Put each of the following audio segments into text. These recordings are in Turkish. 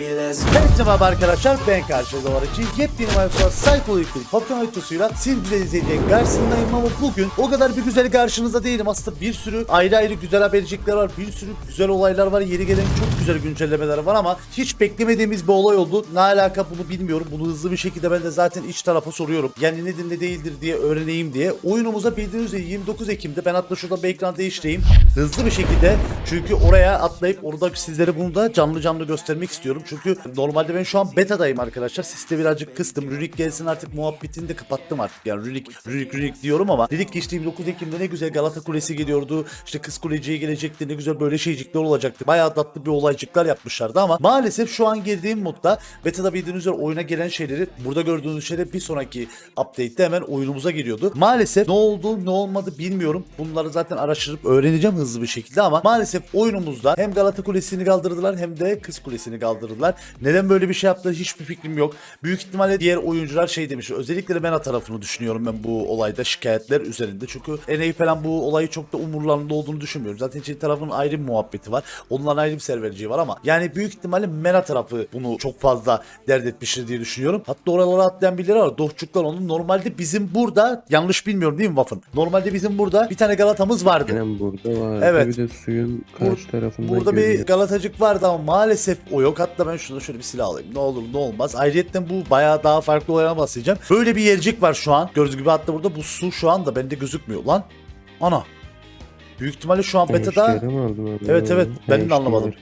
Merhaba arkadaşlar ben karşınızda var için yepyeni Microsoft Psychological Popcorn haritasıyla siz güzel izleyeceğin karşısındayım ama bugün o kadar bir güzel karşınızda değilim. Aslında bir sürü ayrı ayrı güzel habercikler var bir sürü güzel olaylar var yeni gelen çok güzel güncellemeler var ama hiç beklemediğimiz bir olay oldu. Ne alaka bunu bilmiyorum. Bunu hızlı bir şekilde ben de zaten iç tarafa soruyorum. Yani nedir ne değildir diye öğreneyim diye. Oyunumuza bildiğiniz üzere 29 Ekim'de ben hatta şurada bir ekran değiştireyim hızlı bir şekilde çünkü oraya atlayıp orada sizlere bunu da canlı canlı göstermek istiyorum. Çünkü normalde ben şu an betadayım arkadaşlar. Siste birazcık kıstım. Rurik gelsin artık muhabbetini de kapattım artık. Yani Rurik, Rurik, Rurik diyorum ama dedik ki işte 29 Ekim'de ne güzel Galata Kulesi geliyordu. İşte Kız Kuleci'ye gelecekti. Ne güzel böyle şeycikler olacaktı. Bayağı tatlı bir olaycıklar yapmışlardı ama maalesef şu an girdiğim modda betada bildiğiniz üzere oyuna gelen şeyleri burada gördüğünüz şeyler bir sonraki update'te hemen oyunumuza giriyordu. Maalesef ne oldu ne olmadı bilmiyorum. Bunları zaten araştırıp öğreneceğim hızlı bir şekilde ama maalesef oyunumuzda hem Galata Kulesi'ni kaldırdılar hem de Kız Kulesi'ni kaldırdılar. Neden böyle bir şey yaptılar hiçbir fikrim yok. Büyük ihtimalle diğer oyuncular şey demiş. Özellikle de Mena tarafını düşünüyorum ben bu olayda şikayetler üzerinde. Çünkü NA falan bu olayı çok da umurlarında olduğunu düşünmüyorum. Zaten Çin tarafının ayrı bir muhabbeti var. Onların ayrı bir serverciği var ama yani büyük ihtimalle Mena tarafı bunu çok fazla dert etmiştir diye düşünüyorum. Hatta oralara atlayan birileri var. Dohçuklar onun. Normalde bizim burada yanlış bilmiyorum değil mi Waffen? Normalde bizim burada bir tane Galatamız vardı. Aynen burada var. Evet. Bir de suyun karşı tarafında Burada bir görüyoruz. Galatacık vardı ama maalesef o yok. Hatta ben şurada şöyle bir silah alayım. Ne olur ne olmaz. Ayrıca bu bayağı daha farklı olaylara bahsedeceğim. Böyle bir yercik var şu an. Gördüğünüz gibi hatta burada bu su şu anda bende gözükmüyor lan. Ana. Büyük ihtimalle şu an beta'da? Evet, evet. Ben de anlamadım.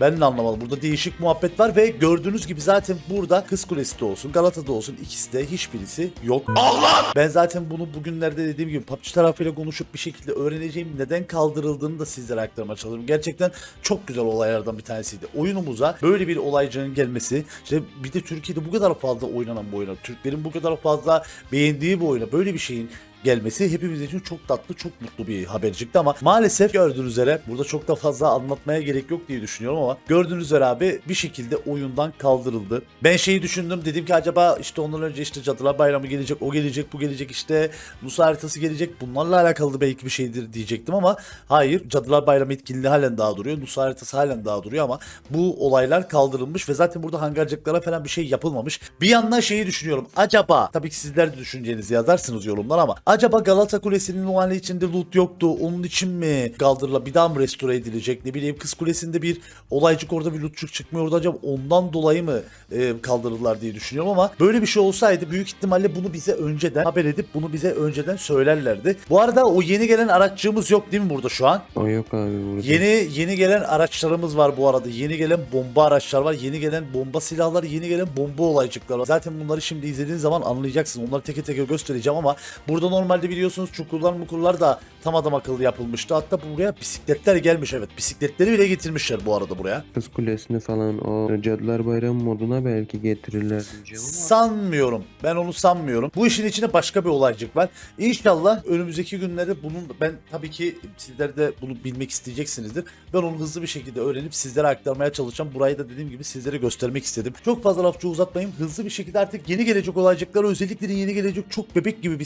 Ben de anlamadım. Burada değişik muhabbet var ve gördüğünüz gibi zaten burada Kız Kulesi'de olsun, Galata'da olsun ikisi de hiçbirisi yok. Allah! Ben zaten bunu bugünlerde dediğim gibi PUBG tarafıyla konuşup bir şekilde öğreneceğim neden kaldırıldığını da sizlere aktarmaya çalışıyorum. Gerçekten çok güzel olaylardan bir tanesiydi. Oyunumuza böyle bir olaycının gelmesi, işte bir de Türkiye'de bu kadar fazla oynanan bu oyuna, Türklerin bu kadar fazla beğendiği bu oyuna böyle bir şeyin gelmesi hepimiz için çok tatlı, çok mutlu bir habercikti ama maalesef gördüğünüz üzere burada çok da fazla anlatmaya gerek yok diye düşünüyorum ama gördüğünüz üzere abi bir şekilde oyundan kaldırıldı. Ben şeyi düşündüm dedim ki acaba işte ondan önce işte Cadılar Bayramı gelecek, o gelecek, bu gelecek işte Musa haritası gelecek bunlarla alakalı belki bir şeydir diyecektim ama hayır Cadılar Bayramı etkinliği halen daha duruyor. Musa haritası halen daha duruyor ama bu olaylar kaldırılmış ve zaten burada hangarcıklara falan bir şey yapılmamış. Bir yandan şeyi düşünüyorum. Acaba tabii ki sizler de düşüncenizi yazarsınız yorumlar ama acaba Galata Kulesi'nin o hali içinde loot yoktu. Onun için mi kaldırıla bir daha mı restore edilecek? Ne bileyim Kız Kulesi'nde bir olaycık orada bir lootçuk çıkmıyordu acaba ondan dolayı mı e, kaldırdılar diye düşünüyorum ama böyle bir şey olsaydı büyük ihtimalle bunu bize önceden haber edip bunu bize önceden söylerlerdi. Bu arada o yeni gelen araççığımız yok değil mi burada şu an? O yok abi burada. Yeni yeni gelen araçlarımız var bu arada. Yeni gelen bomba araçlar var. Yeni gelen bomba silahlar, yeni gelen bomba olaycıklar var. Zaten bunları şimdi izlediğin zaman anlayacaksın. Onları teke teke göstereceğim ama burada normalde biliyorsunuz çukurlar mukurlar da tam adam akıllı yapılmıştı. Hatta buraya bisikletler gelmiş evet. Bisikletleri bile getirmişler bu arada buraya. Kız Kulesi'ni falan o Cadılar Bayramı moduna belki getirirler diyeceğim ama. Sanmıyorum. Ben onu sanmıyorum. Bu işin içinde başka bir olaycık var. İnşallah önümüzdeki günlerde bunun ben tabii ki sizler de bunu bilmek isteyeceksinizdir. Ben onu hızlı bir şekilde öğrenip sizlere aktarmaya çalışacağım. Burayı da dediğim gibi sizlere göstermek istedim. Çok fazla lafçı uzatmayayım. Hızlı bir şekilde artık yeni gelecek olaycıkları özellikle yeni gelecek çok bebek gibi bir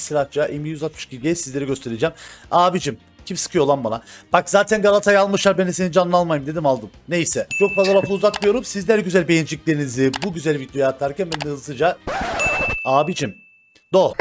silahça M162G sizlere göstereceğim. Abicim kim sıkıyor lan bana? Bak zaten Galata'yı almışlar ben de senin canını almayayım dedim aldım. Neyse. Çok fazla lafı uzatmıyorum. Sizler güzel beğeniciklerinizi bu güzel videoya atarken ben de hızlıca Abicim. Do.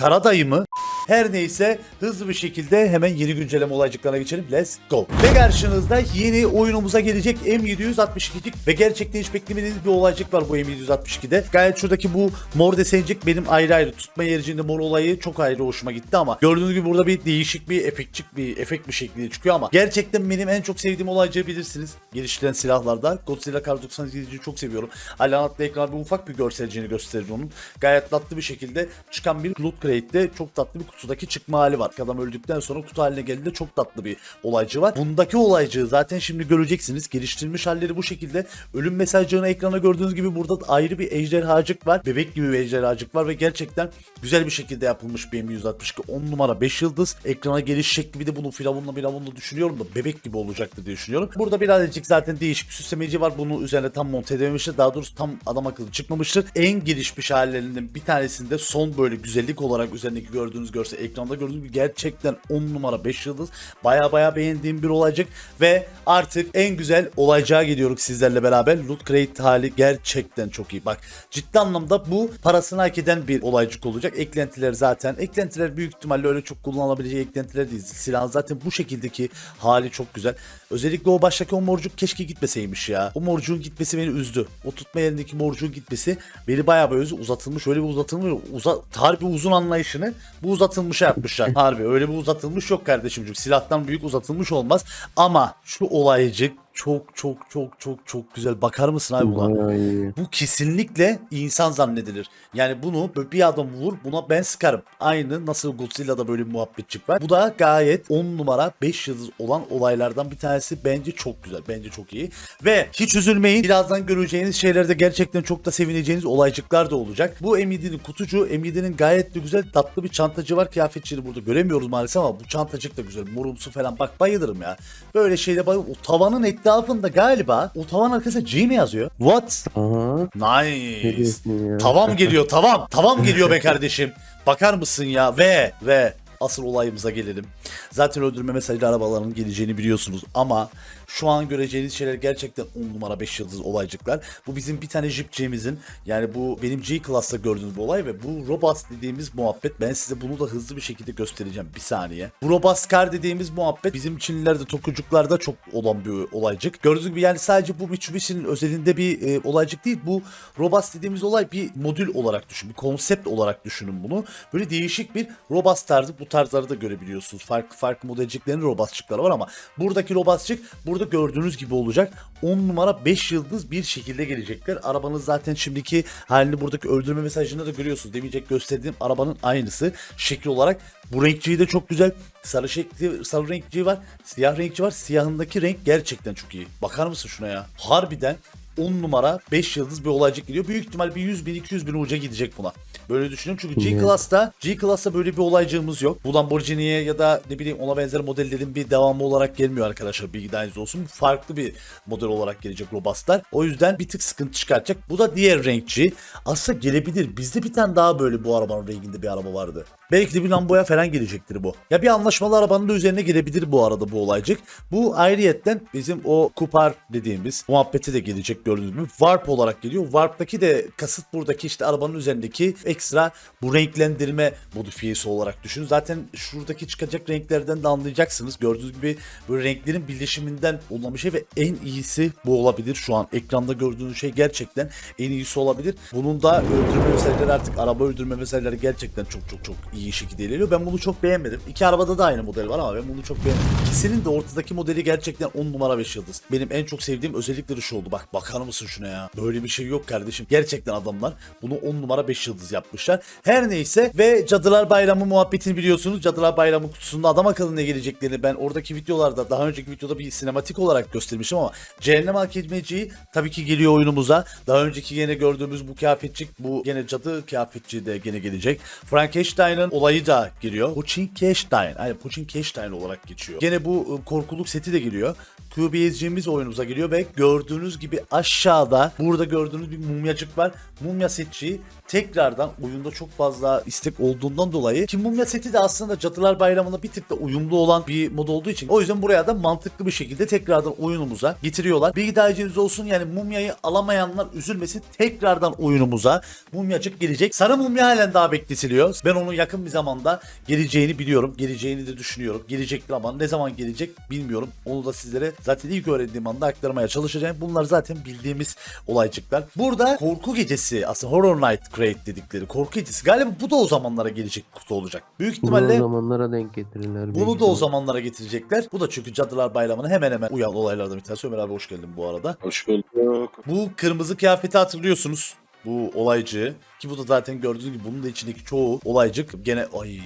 Karadayı mı? Her neyse hızlı bir şekilde hemen yeni güncelleme olaycıklarına geçelim. Let's go. Ve karşınızda yeni oyunumuza gelecek M762'cik ve gerçekten hiç beklemediğiniz bir olaycık var bu M762'de. Gayet şuradaki bu mor desencik benim ayrı ayrı tutma yericinde mor olayı çok ayrı hoşuma gitti ama gördüğünüz gibi burada bir değişik bir efektçik bir efekt bir şekilde çıkıyor ama gerçekten benim en çok sevdiğim olaycığı bilirsiniz. Geliştirilen silahlarda Godzilla Kar 98'i çok seviyorum. Hala atlı ekran bir ufak bir görselciğini gösterir onun. Gayet tatlı bir şekilde çıkan bir loot crate'de çok tatlı bir kutudaki çıkma hali var. Adam öldükten sonra kutu haline geldiğinde çok tatlı bir olaycı var. Bundaki olaycığı zaten şimdi göreceksiniz. Geliştirilmiş halleri bu şekilde. Ölüm mesajcığını ekrana gördüğünüz gibi burada ayrı bir ejderhacık var. Bebek gibi bir ejderhacık var ve gerçekten güzel bir şekilde yapılmış bir M162. 10 numara 5 yıldız. Ekrana geliş şekli bir de bunu firavunla firavunla düşünüyorum da bebek gibi olacaktır diye düşünüyorum. Burada birazcık zaten değişik bir süslemeci var. Bunu üzerine tam monte edememiştir. Daha doğrusu tam adam akıllı çıkmamıştır. En gelişmiş hallerinden bir tanesinde son böyle güzellik olarak üzerindeki gördüğünüz görsel. Ekranda gördüğünüz gibi gerçekten 10 numara 5 yıldız. Baya baya beğendiğim bir olacak. Ve artık en güzel olacağı gidiyoruz sizlerle beraber. Loot Crate hali gerçekten çok iyi. Bak ciddi anlamda bu parasını hak eden bir olaycık olacak. Eklentiler zaten. Eklentiler büyük ihtimalle öyle çok kullanılabileceği eklentiler değil. Silahın zaten bu şekildeki hali çok güzel. Özellikle o baştaki o morcuk keşke gitmeseymiş ya. O morcuğun gitmesi beni üzdü. O tutma yerindeki morcuğun gitmesi beni bayağı böyle. Uzatılmış öyle bir uzatılmış. Uza, harbi uzun anlayışını bu uzatılmışa yapmışlar. harbi öyle bir uzatılmış yok kardeşimciğim. Silahtan büyük uzatılmış olmaz. Ama şu olaycık çok çok çok çok çok güzel. Bakar mısın abi buna? Bayağı iyi. Bu kesinlikle insan zannedilir. Yani bunu böyle bir adam vur buna ben sıkarım. Aynı nasıl Godzilla'da böyle bir muhabbetçik var. Bu da gayet 10 numara 5 yıldız olan olaylardan bir tanesi. Bence çok güzel. Bence çok iyi. Ve hiç üzülmeyin. Birazdan göreceğiniz şeylerde gerçekten çok da sevineceğiniz olaycıklar da olacak. Bu M7'nin kutucu. M7'nin gayet de güzel tatlı bir çantacı var. Kıyafetçiyi burada göremiyoruz maalesef ama bu çantacık da güzel. Morumsu falan. Bak bayılırım ya. Böyle şeyle bayılırım. O tavanın etrafında galiba o tavan arkasında G mi yazıyor? What? Aha. Nice. Tavam geliyor tavam. Tavam geliyor be kardeşim. Bakar mısın ya ve ve asıl olayımıza gelelim. Zaten öldürme mesajlı arabaların geleceğini biliyorsunuz ama şu an göreceğiniz şeyler gerçekten 10 numara 5 yıldız olaycıklar. Bu bizim bir tane jipçiğimizin yani bu benim G Class'ta gördüğünüz bu olay ve bu Robust dediğimiz muhabbet ben size bunu da hızlı bir şekilde göstereceğim bir saniye. Bu Robust Car dediğimiz muhabbet bizim Çinlilerde, Tokucuklarda çok olan bir olaycık. Gördüğünüz gibi yani sadece bu Mitsubishi'nin özelinde bir e, olaycık değil. Bu Robust dediğimiz olay bir modül olarak düşün, bir konsept olarak düşünün bunu. Böyle değişik bir Robust tarzı bu tarzları da görebiliyorsunuz. Farklı farklı modelciklerin Robustçıkları var ama buradaki Robustçık burada gördüğünüz gibi olacak. 10 numara 5 yıldız bir şekilde gelecekler. Arabanız zaten şimdiki halini buradaki öldürme mesajında da görüyorsunuz. Demeyecek gösterdiğim arabanın aynısı. Şekil olarak bu renkçiği de çok güzel. Sarı şekli, sarı renkçiği var. Siyah renkçi var. Siyahındaki renk gerçekten çok iyi. Bakar mısın şuna ya? Harbiden 10 numara 5 yıldız bir olaycık geliyor. Büyük ihtimal bir 100 bin 200 bin uca gidecek buna. Böyle düşünüyorum çünkü G Evet. Class'ta G Class'ta böyle bir olaycığımız yok. Bu Lamborghini'ye ya da ne bileyim ona benzer modellerin bir devamı olarak gelmiyor arkadaşlar. Bilgi dahiliniz olsun. Farklı bir model olarak gelecek Robust'lar. O yüzden bir tık sıkıntı çıkartacak. Bu da diğer renkçi. Aslında gelebilir. Bizde bir tane daha böyle bu arabanın renginde bir araba vardı. Belki de bir Lambo'ya falan gelecektir bu. Ya bir anlaşmalı arabanın da üzerine gelebilir bu arada bu olaycık. Bu ayrıyetten bizim o Kupar dediğimiz muhabbete de gelecek gördüğünüz gibi. Warp olarak geliyor. Warp'taki de kasıt buradaki işte arabanın üzerindeki ekstra bu renklendirme modifiyesi olarak düşünün. Zaten şuradaki çıkacak renklerden de anlayacaksınız. Gördüğünüz gibi böyle renklerin birleşiminden olan bir şey ve en iyisi bu olabilir. Şu an ekranda gördüğünüz şey gerçekten en iyisi olabilir. Bunun da öldürme meseleleri artık araba öldürme meseleleri gerçekten çok çok çok şekilde ilerliyor. Ben bunu çok beğenmedim. İki arabada da aynı model var ama ben bunu çok beğenmedim. İkisinin de ortadaki modeli gerçekten 10 numara 5 yıldız. Benim en çok sevdiğim özellikleri şu oldu. Bak bakar mısın şuna ya? Böyle bir şey yok kardeşim. Gerçekten adamlar bunu 10 numara 5 yıldız yapmışlar. Her neyse ve Cadılar Bayramı muhabbetini biliyorsunuz. Cadılar Bayramı kutusunda adam akıllı ne geleceklerini ben oradaki videolarda daha önceki videoda bir sinematik olarak göstermişim ama Cehennem Hakimeciği tabii ki geliyor oyunumuza. Daha önceki yine gördüğümüz bu kıyafetçik bu gene cadı kıyafetçi de gene gelecek. Frankenstein'ın olayı da geliyor. Puchinkenstein. Yani Puchinkenstein olarak geçiyor. Gene bu e, korkuluk seti de geliyor. QBS'cimiz oyunumuza geliyor ve gördüğünüz gibi aşağıda burada gördüğünüz bir mumyacık var. Mumya setçiği tekrardan oyunda çok fazla istek olduğundan dolayı ki mumya seti de aslında Cadılar Bayramı'na bir tık da uyumlu olan bir mod olduğu için o yüzden buraya da mantıklı bir şekilde tekrardan oyunumuza getiriyorlar. Bilgi dahiliniz olsun yani mumyayı alamayanlar üzülmesin tekrardan oyunumuza mumyacık gelecek. Sarı mumya halen daha bekletiliyor. Ben onun yakın bir zamanda geleceğini biliyorum. Geleceğini de düşünüyorum. Gelecektir ama ne zaman gelecek bilmiyorum. Onu da sizlere zaten ilk öğrendiğim anda aktarmaya çalışacağım. Bunlar zaten bildiğimiz olaycıklar. Burada korku gecesi aslında Horror Night Crate dedikleri korku gecesi. Galiba bu da o zamanlara gelecek kutu olacak. Büyük Bunu o ihtimalle zamanlara denk getirirler. bunu da o zamanlara getirecekler. Bu da çünkü Cadılar Bayramı'na hemen hemen uyan olaylardan bir tanesi. Ömer abi hoş geldin bu arada. Hoş bulduk. Bu kırmızı kıyafeti hatırlıyorsunuz. Bu olaycı ki bu da zaten gördüğünüz gibi bunun da içindeki çoğu olaycık gene ay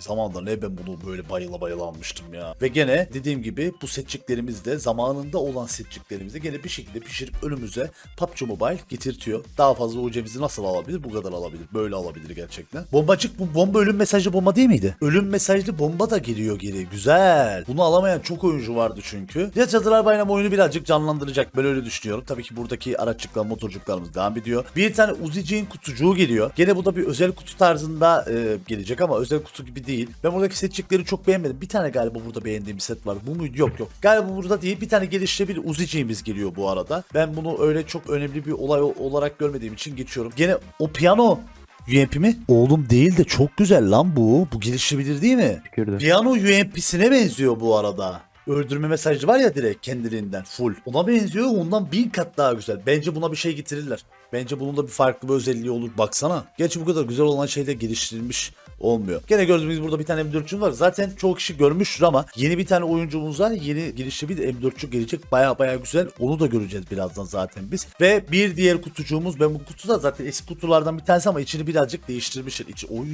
zamanında ne ben bunu böyle bayıla bayıla almıştım ya. Ve gene dediğim gibi bu setçiklerimiz de zamanında olan setçiklerimizi gene bir şekilde pişirip önümüze PUBG Mobile getirtiyor. Daha fazla ucemizi nasıl alabilir? Bu kadar alabilir. Böyle alabilir gerçekten. Bombacık bu bomba ölüm mesajlı bomba değil miydi? Ölüm mesajlı bomba da geliyor geri. Güzel. Bunu alamayan çok oyuncu vardı çünkü. Ya Cadılar Bayramı oyunu birazcık canlandıracak. Ben öyle düşünüyorum. Tabii ki buradaki araççıklar, motorcuklarımız devam ediyor. Bir Bir tane Uzi'ciğin kutucuğu geliyor. Gene bu da bir özel kutu tarzında e, gelecek ama özel kutu gibi değil. Ben buradaki seçecekleri çok beğenmedim. Bir tane galiba burada beğendiğim bir set var. Bu muydu? Yok yok. Galiba burada değil. Bir tane geliştirebilir Uzi'ciğimiz geliyor bu arada. Ben bunu öyle çok önemli bir olay olarak görmediğim için geçiyorum. Gene o piyano UMP mi? Oğlum değil de çok güzel lan bu. Bu gelişebilir değil mi? Fikirde. Piyano UMP'sine benziyor bu arada. Öldürme mesajı var ya direkt kendiliğinden full. Ona benziyor ondan bin kat daha güzel. Bence buna bir şey getirirler. Bence bunun da bir farklı bir özelliği olur. Baksana. Gerçi bu kadar güzel olan şey de geliştirilmiş olmuyor. Gene gördüğünüz burada bir tane M4'cü var. Zaten çoğu kişi görmüştür ama yeni bir tane oyuncumuz var. Yeni girişli bir M4'cü gelecek. Baya baya güzel. Onu da göreceğiz birazdan zaten biz. Ve bir diğer kutucuğumuz. Ben bu kutu da zaten eski kutulardan bir tanesi ama içini birazcık değiştirmişler. İçi, oy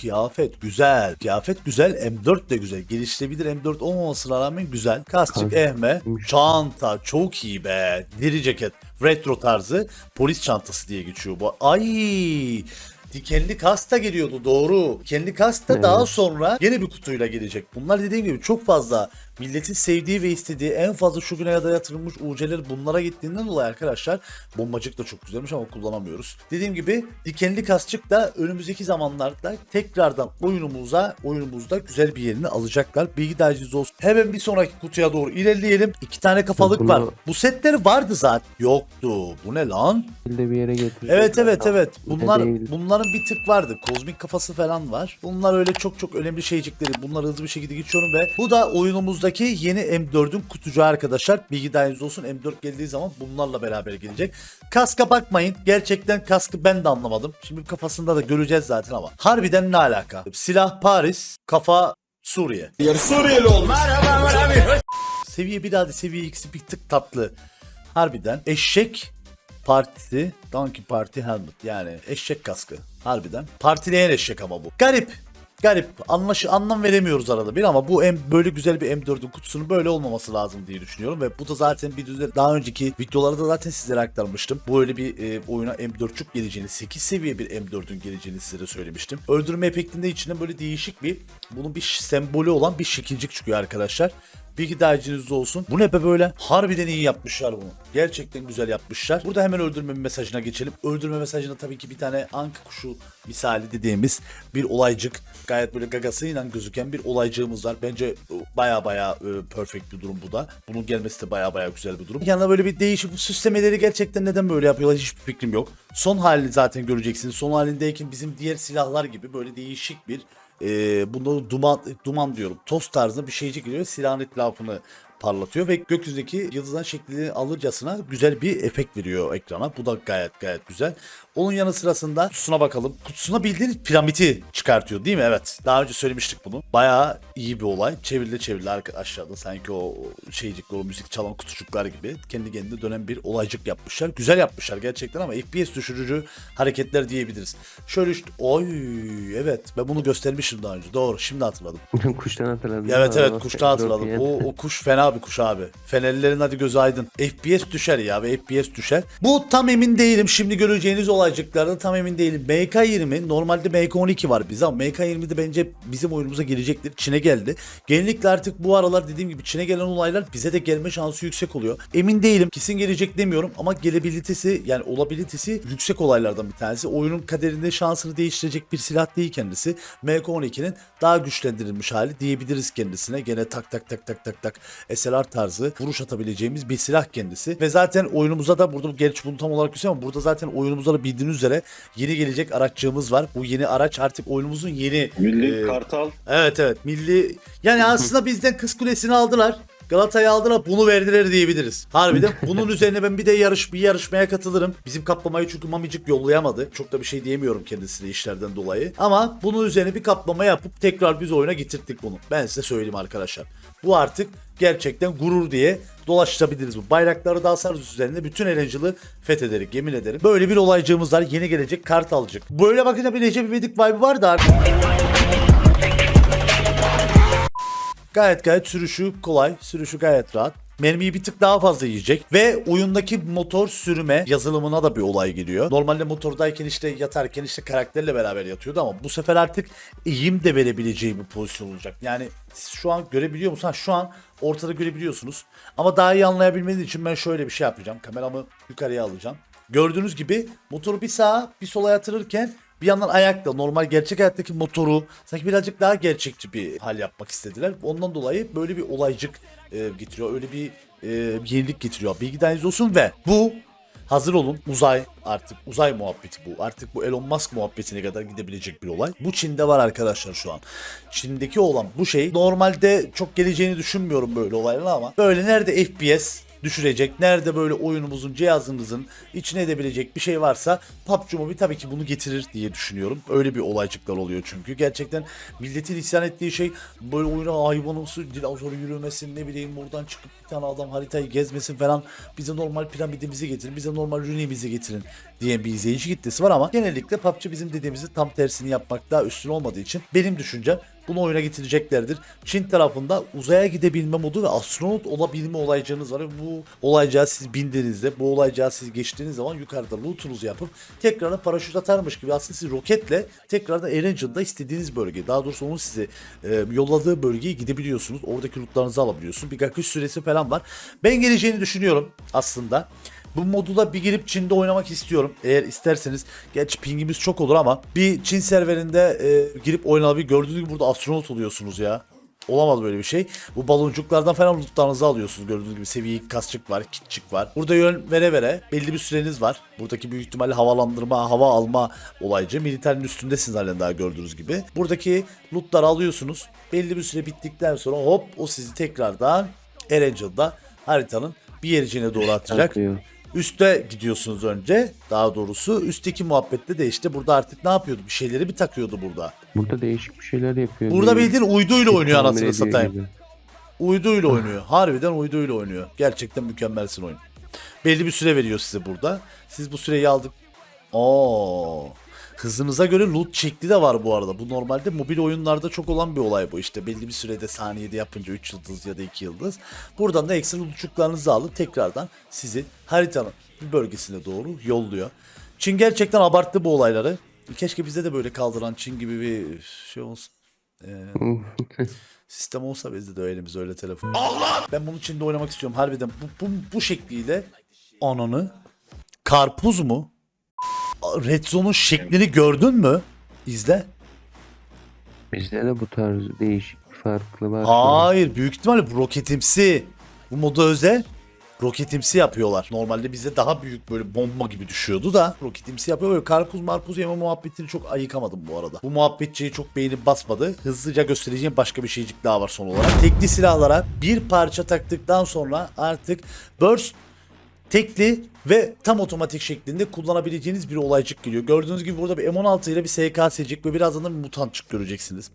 kıyafet güzel. Kıyafet güzel. M4 de güzel. Geliştirebilir M4 olmamasına rağmen güzel. Kasçık ehme. Çanta çok iyi be. Deri ceket. Retro tarzı. Polis çantası diye geçiyor bu. Ay Dikenli kas da geliyordu doğru. Dikenli kas da Evet. daha sonra yeni bir kutuyla gelecek. Bunlar dediğim gibi çok fazla milletin sevdiği ve istediği en fazla şu güne kadar yatırılmış UC'ler bunlara gittiğinden dolayı arkadaşlar bombacık da çok güzelmiş ama kullanamıyoruz. Dediğim gibi dikenli kasçık da önümüzdeki zamanlarda tekrardan oyunumuza oyunumuzda güzel bir yerini alacaklar. Bilgi dahiliniz olsun. Hemen bir sonraki kutuya doğru ilerleyelim. İki tane kafalık Bunu- var. Bu setler vardı zaten. Yoktu. Bu ne lan? Bir yere getirecek. Evet evet evet. Bunlar bunların bir tık vardı. Kozmik kafası falan var. Bunlar öyle çok çok önemli şeycikleri. Bunları hızlı bir şekilde geçiyorum ve bu da oyunumuzdaki yeni M4'ün kutucu arkadaşlar. Bilgi dahiliniz olsun. M4 geldiği zaman bunlarla beraber gelecek. Kaska bakmayın. Gerçekten kaskı ben de anlamadım. Şimdi kafasında da göreceğiz zaten ama. Harbiden ne alaka? Silah Paris, kafa Suriye. Yarı Suriyeli olmuş. Seviye 1 hadi seviye 2'si bir tık tatlı. Harbiden. Eşek partisi. Donkey Party Helmet. Yani eşek kaskı. Harbiden. Partileyen eşek ama bu. Garip. Garip. Anlaşı, anlam veremiyoruz arada bir ama bu M, böyle güzel bir M4'ün kutusunun böyle olmaması lazım diye düşünüyorum ve bu da zaten bir daha önceki videolarda da zaten sizlere aktarmıştım. Böyle bir e, oyuna M4'çük geleceğini, 8 seviye bir M4'ün geleceğini sizlere söylemiştim. Öldürme efektinde içinden böyle değişik bir bunun bir sembolü olan bir şekilcik çıkıyor arkadaşlar. Bilgi dahiliniz olsun. Bu ne be böyle? Harbiden iyi yapmışlar bunu. Gerçekten güzel yapmışlar. Burada hemen öldürme mesajına geçelim. Öldürme mesajında tabii ki bir tane anka kuşu misali dediğimiz bir olaycık. Gayet böyle gagasıyla gözüken bir olaycığımız var. Bence baya baya perfect bir durum bu da. Bunun gelmesi de baya baya güzel bir durum. Yanına böyle bir değişik süslemeleri gerçekten neden böyle yapıyorlar hiçbir fikrim yok. Son halini zaten göreceksiniz. Son halindeyken bizim diğer silahlar gibi böyle değişik bir e, bunu duman duman diyorum. Toz tarzında bir şeycik geliyor. Silahın etrafını parlatıyor ve gökyüzündeki yıldızdan şeklini alırcasına güzel bir efekt veriyor ekrana. Bu da gayet gayet güzel. Onun yanı sırasında kutusuna bakalım. Kutusuna bildiğiniz piramidi çıkartıyor değil mi? Evet. Daha önce söylemiştik bunu. Bayağı iyi bir olay. Çevrile arka aşağıda sanki o şeycikler, o müzik çalan kutucuklar gibi kendi kendine dönen bir olaycık yapmışlar. Güzel yapmışlar gerçekten ama FPS düşürücü hareketler diyebiliriz. Şöyle işte oy evet ben bunu göstermiştim daha önce. Doğru şimdi hatırladım. Kuştan hatırladım. Evet evet kuştan hatırladım. O, o kuş fena bir kuş abi. Fenerlerin hadi gözü aydın. FPS düşer ya ve FPS düşer. Bu tam emin değilim. Şimdi göreceğiniz olaycıklarda tam emin değilim. MK20 normalde MK12 var bizde ama MK20 de bence bizim oyunumuza gelecektir. Çin'e geldi. Genellikle artık bu aralar dediğim gibi Çin'e gelen olaylar bize de gelme şansı yüksek oluyor. Emin değilim. Kesin gelecek demiyorum ama gelebilitesi yani olabilitesi yüksek olaylardan bir tanesi. Oyunun kaderinde şansını değiştirecek bir silah değil kendisi. MK12'nin daha güçlendirilmiş hali diyebiliriz kendisine. Gene tak tak tak tak tak tak SLR tarzı vuruş atabileceğimiz bir silah kendisi. Ve zaten oyunumuza da burada gerçi bunu tam olarak gösteriyorum ama burada zaten oyunumuza da bildiğiniz üzere yeni gelecek araççığımız var. Bu yeni araç artık oyunumuzun yeni Milli e, Kartal. Evet evet milli yani aslında bizden Kız Kulesi'ni aldılar. Galata'yı aldılar bunu verdiler diyebiliriz. Harbiden bunun üzerine ben bir de yarış bir yarışmaya katılırım. Bizim kaplamayı çünkü Mamicik yollayamadı. Çok da bir şey diyemiyorum kendisine işlerden dolayı. Ama bunun üzerine bir kaplama yapıp tekrar biz oyuna getirttik bunu. Ben size söyleyeyim arkadaşlar. Bu artık gerçekten gurur diye dolaştırabiliriz bu. Bayrakları da asarız üzerinde bütün Erangel'ı fethederek yemin ederim. Böyle bir olaycığımız var. Yeni gelecek kart alacak. Böyle bakınca bir Recep İvedik vibe var da Gayet gayet sürüşü kolay, sürüşü gayet rahat. Mermiyi bir tık daha fazla yiyecek ve oyundaki motor sürme yazılımına da bir olay geliyor. Normalde motordayken işte yatarken işte karakterle beraber yatıyordu ama bu sefer artık eğim de verebileceği bir pozisyon olacak. Yani şu an görebiliyor musunuz? Ha, şu an ortada görebiliyorsunuz. Ama daha iyi anlayabilmeniz için ben şöyle bir şey yapacağım. Kameramı yukarıya alacağım. Gördüğünüz gibi motoru bir sağa bir sola yatırırken bir yandan ayakta normal gerçek hayattaki motoru sanki birazcık daha gerçekçi bir hal yapmak istediler. Ondan dolayı böyle bir olaycık e, getiriyor. Öyle bir e, yenilik getiriyor. Bilgi dahiliniz olsun ve bu Hazır olun uzay artık uzay muhabbeti bu. Artık bu Elon Musk muhabbetine kadar gidebilecek bir olay. Bu Çin'de var arkadaşlar şu an. Çin'deki olan bu şey normalde çok geleceğini düşünmüyorum böyle olaylar ama böyle nerede FPS düşürecek, nerede böyle oyunumuzun, cihazımızın içine edebilecek bir şey varsa PUBG Mobile tabii ki bunu getirir diye düşünüyorum. Öyle bir olaycıklar oluyor çünkü. Gerçekten milletin isyan ettiği şey böyle oyuna hayvanımsı, dinozor yürümesin, ne bileyim buradan çıkıp bir tane adam haritayı gezmesin falan. Bize normal piramidimizi getirin, bize normal rünimizi getirin diye bir izleyici kitlesi var ama genellikle PUBG bizim dediğimizin tam tersini yapmakta üstün olmadığı için benim düşüncem bunu oyuna getireceklerdir. Çin tarafında uzaya gidebilme modu ve astronot olabilme olaycağınız var. Bu olaycağı siz bindiğinizde, bu olaycağı siz geçtiğiniz zaman yukarıda lootunuzu yapıp tekrardan paraşüt atarmış gibi aslında siz roketle tekrardan Erangel'da istediğiniz bölgeye, daha doğrusu onun size e, yolladığı bölgeye gidebiliyorsunuz. Oradaki lootlarınızı alabiliyorsunuz. Bir akış süresi falan var. Ben geleceğini düşünüyorum aslında. Bu modu da bir girip Çin'de oynamak istiyorum. Eğer isterseniz. Gerçi pingimiz çok olur ama bir Çin serverinde e, girip oynanabilir. Gördüğünüz gibi burada astronot oluyorsunuz ya. Olamaz böyle bir şey. Bu baloncuklardan falan lootlarınızı alıyorsunuz. Gördüğünüz gibi seviye kasçık var, kitçik var. Burada yön vere vere belli bir süreniz var. Buradaki büyük ihtimalle havalandırma, hava alma olaycı. Militerin üstündesiniz halen daha gördüğünüz gibi. Buradaki lootları alıyorsunuz. Belli bir süre bittikten sonra hop o sizi tekrardan Erangel'da haritanın bir yericine doğru atacak. Üste gidiyorsunuz önce. Daha doğrusu üstteki muhabbette de işte burada artık ne yapıyordu? Bir şeyleri bir takıyordu burada. Burada değişik bir şeyler yapıyor. Burada bildiğin uyduyla oynuyor anasını satayım. gibi. Uyduyla oynuyor. Harbiden uyduyla oynuyor. Gerçekten mükemmelsin oyun. Belli bir süre veriyor size burada. Siz bu süreyi aldık. Oo. Hızınıza göre loot şekli de var bu arada. Bu normalde mobil oyunlarda çok olan bir olay bu işte. Belli bir sürede saniyede yapınca 3 yıldız ya da 2 yıldız. Buradan da ekstra lootçuklarınızı alıp tekrardan sizi haritanın bir bölgesine doğru yolluyor. Çin gerçekten abarttı bu olayları. Keşke bizde de böyle kaldıran Çin gibi bir şey olsa. Ee, sistem olsa bizde de elimiz öyle telefon. Allah! Ben bunun içinde oynamak istiyorum harbiden. Bu, bu, bu şekliyle ananı karpuz mu? Red Zone'un şeklini gördün mü? İzle. Bizde de bu tarz değişik farklı var. Hayır büyük ihtimalle bu roketimsi. Bu moda özel. Roketimsi yapıyorlar. Normalde bizde daha büyük böyle bomba gibi düşüyordu da roketimsi yapıyor. Böyle karpuz marpuz yeme muhabbetini çok ayıkamadım bu arada. Bu muhabbetçiyi çok beğenip basmadı. Hızlıca göstereceğim başka bir şeycik daha var son olarak. Tekli silahlara bir parça taktıktan sonra artık burst tekli ve tam otomatik şeklinde kullanabileceğiniz bir olaycık geliyor. Gördüğünüz gibi burada bir M16 ile bir SKS'cik ve birazdan da bir mutantçık göreceksiniz.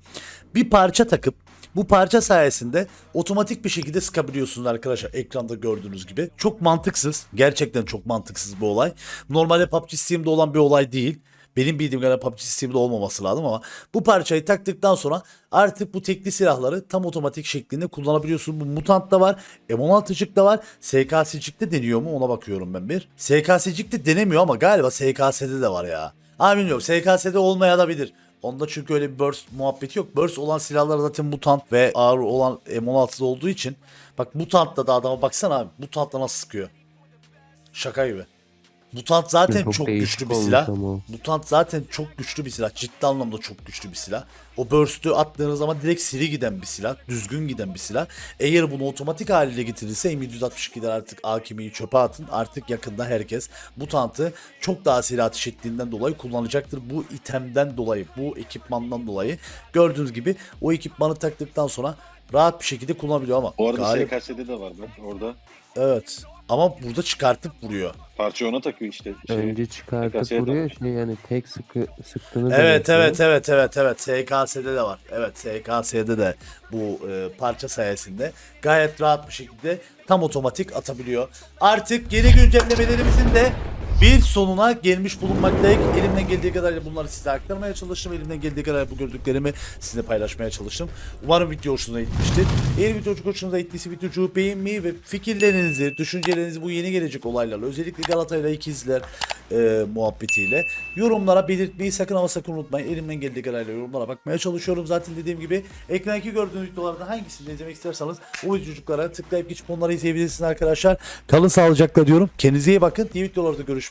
Bir parça takıp bu parça sayesinde otomatik bir şekilde sıkabiliyorsunuz arkadaşlar ekranda gördüğünüz gibi. Çok mantıksız. Gerçekten çok mantıksız bu olay. Normalde PUBG Steam'de olan bir olay değil. Benim bildiğim kadar PUBG Steam'de olmaması lazım ama bu parçayı taktıktan sonra artık bu tekli silahları tam otomatik şeklinde kullanabiliyorsun. Bu mutant da var, M16'cık da var, SKS'cik de deniyor mu ona bakıyorum ben bir. SKS'cik de denemiyor ama galiba SKS'de de var ya. Ha bilmiyorum SKS'de olmayabilir. Onda çünkü öyle bir burst muhabbeti yok. Burst olan silahlar zaten mutant ve ağır olan M16'da olduğu için. Bak mutantta da adama baksana abi. Mutantta nasıl sıkıyor. Şaka gibi. Mutant zaten çok, değişik güçlü bir silah. ama. Mutant zaten çok güçlü bir silah. Ciddi anlamda çok güçlü bir silah. O burst'ü attığınız zaman direkt seri giden bir silah. Düzgün giden bir silah. Eğer bunu otomatik haliyle getirirse M762'den artık AKM'yi çöpe atın. Artık yakında herkes Mutant'ı çok daha seri ateş ettiğinden dolayı kullanacaktır. Bu itemden dolayı, bu ekipmandan dolayı. Gördüğünüz gibi o ekipmanı taktıktan sonra rahat bir şekilde kullanabiliyor ama Bu arada galip- SKS'de de var bak orada. evet. Ama burada çıkartıp vuruyor. Parça ona takıyor işte. Şey, Önce çıkartıp de vuruyor var. şey yani tek sıkı sıktığınız Evet evet evet evet evet SKS'de de var. Evet SKS'de de bu e, parça sayesinde gayet rahat bir şekilde tam otomatik atabiliyor. Artık yeni güncellemelerimizin de bir sonuna gelmiş bulunmaktayız. Elimden geldiği kadar bunları size aktarmaya çalıştım. Elimden geldiği kadar bu gördüklerimi sizinle paylaşmaya çalıştım. Umarım video hoşunuza gitmiştir. Eğer video hoşunuza gittiyse videoyu beğenmeyi ve fikirlerinizi, düşüncelerinizi bu yeni gelecek olaylarla özellikle Galata'yla ikizler e, muhabbetiyle yorumlara belirtmeyi sakın ama sakın unutmayın. Elimden geldiği kadarıyla yorumlara bakmaya çalışıyorum. Zaten dediğim gibi ekrandaki gördüğünüz videolardan hangisini izlemek isterseniz o videocuklara tıklayıp geçip onları izleyebilirsiniz arkadaşlar. Kalın sağlıcakla diyorum. Kendinize iyi bakın. Diğer videolarda görüşmek